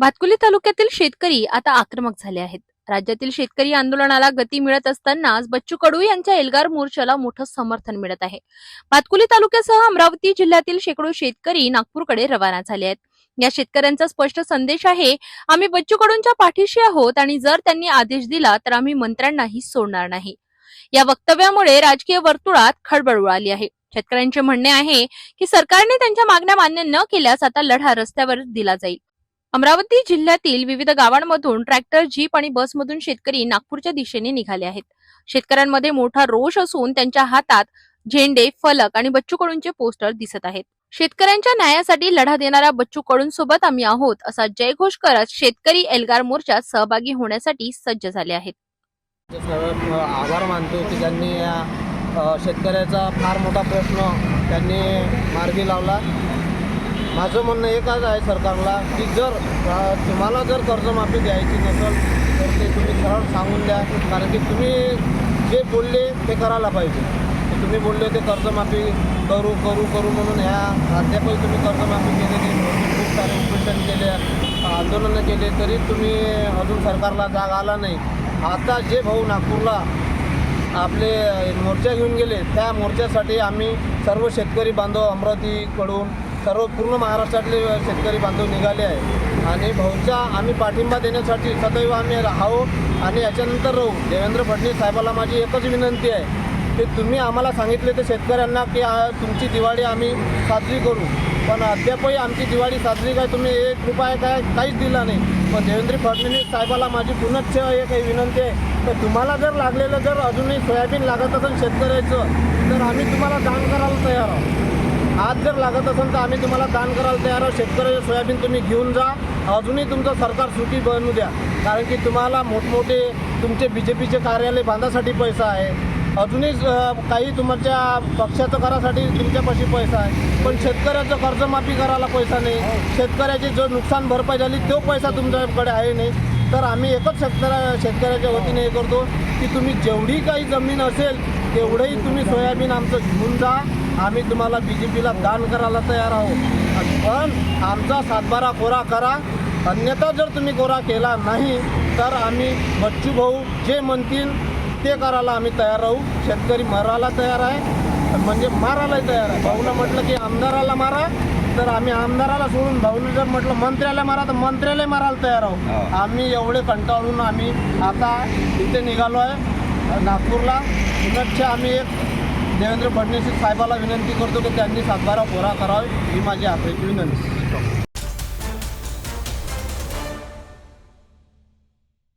भातकुली तालुक्यातील शेतकरी आता आक्रमक झाले आहेत. राज्यातील शेतकरी आंदोलनाला गती मिळत असतानाच बच्चू कडू यांच्या एल्गार मोर्चाला मोठं समर्थन मिळत आहे. भातकुली तालुक्यासह अमरावती जिल्ह्यातील शेकडो शेतकरी नागपूरकडे रवाना झाले आहेत. या शेतकऱ्यांचा स्पष्ट संदेश आहे आम्ही बच्चू कडूंच्या पाठीशी आहोत आणि जर त्यांनी आदेश दिला तर आम्ही मंत्र्यांनाही सोडणार नाही. या वक्तव्यामुळे राजकीय वर्तुळात खळबळ उडाली आहे. शेतकऱ्यांचे म्हणणे आहे की सरकारने त्यांच्या मागण्या मान्य न केल्यास आता लढा रस्त्यावर दिला जाईल. अमरावती जिल्ह्यातील विविध गावांमधून ट्रॅक्टर जीप आणि बसमधून शेतकरी नागपूरच्या दिशेने निघाले आहेत. शेतकऱ्यांमध्ये मोठा रोष असून त्यांच्या हातात झेंडे फलक आणि बच्चू कडूंचे पोस्टर दिसत आहेत. शेतकऱ्यांच्या न्यायासाठी लढा देणाऱ्या बच्चू कडूंसोबत आम्ही आहोत असा जयघोष करत शेतकरी एल्गार मोर्चात सहभागी होण्यासाठी सज्ज झाले आहेत. आभार मानतो की त्यांनी या शेतकऱ्याचा फार मोठा प्रश्न त्यांनी मार्गी लावला. माझं म्हणणं एकच आहे सरकारला की जर तुम्हाला जर कर्जमाफी द्यायची नसेल तर ते तुम्ही सरळ सांगून द्या. कारण की तुम्ही जे बोलले ते करायला पाहिजे. तुम्ही बोलले ते कर्जमाफी करू करू करू म्हणून ह्या अद्यापही तुम्ही कर्जमाफी केलेली खूप सारे उपोषण केले आंदोलनं केले तरी तुम्ही अजून सरकारला जाग आला नाही. आता जे भाऊ नागपूरला आपले मोर्चा घेऊन गेले त्या मोर्चासाठी आम्ही सर्व शेतकरी बांधव अमरावतीकडून सर्व पूर्ण महाराष्ट्रातले शेतकरी बांधव निघाले आहे आणि भाऊचा आम्ही पाठिंबा देण्यासाठी सदैव आम्ही राहावं आणि याच्यानंतर राहू. देवेंद्र फडणवीस साहेबाला माझी एकच विनंती आहे की तुम्ही आम्हाला सांगितले तर शेतकऱ्यांना की तुमची दिवाळी आम्ही साजरी करू. पण अद्यापही आमची दिवाळी साजरी काय तुम्ही एक रुपया काय काहीच दिला नाही. पण देवेंद्र फडणवीस साहेबाला माझी पुनश्च एक विनंती आहे तर तुम्हाला जर लागलेलं जर अजूनही सोयाबीन लागत असेल शेतकऱ्याचं तर आम्ही तुम्हाला दान करायला तयार आहोत. आज जर लागत असेल तर आम्ही तुम्हाला दान करायला तयार आहोत. शेतकऱ्याचे सोयाबीन तुम्ही घेऊन जा. अजूनही तुमचं सरकार सुटी बनू द्या. कारण की तुम्हाला मोठमोठे तुमचे बी जे पीचे कार्यालय बांधासाठी पैसा आहे. अजूनही काही तुमच्या पक्षाचं करासाठी तुमच्यापाशी पैसा आहे. पण शेतकऱ्याचं कर्जमाफी करायला पैसा नाही. शेतकऱ्याची जो नुकसान भरपाई झाली तो पैसा तुमच्याकडे आहे नाही. तर आम्ही एकच शेतकऱ्या शेतकऱ्याच्या वतीने हे करतो की तुम्ही जेवढी काही जमीन असेल तेवढंही तुम्ही सोयाबीन आमचं घेऊन जा. आम्ही तुम्हाला बी जे पीला दान करायला तयार आहोत. पण आमचा सातबारा कोरा करा. अन्यथा जर तुम्ही कोरा केला नाही तर आम्ही बच्चू भाऊ जे म्हणतील ते करायला आम्ही तयार राहू शेतकरी मरायला तयार आहे. म्हणजे मारायलाही तयार आहे. भाऊनं म्हटलं की आमदाराला मारा तर आम्ही आमदाराला सोडून भाऊनं जर म्हटलं मंत्र्याला मारा तर मंत्र्याला मारायला तयार आहोत. आम्ही एवढे कंटाळून आम्ही आता इथे निघालो आहे. नागपूरला. पुनश्च आम्ही एक देवेंद्र फडणवीस साहेबाला विनंती करतो की त्यांनी सातबारा कोरा करावी. ही माझी आखरीची विनंती.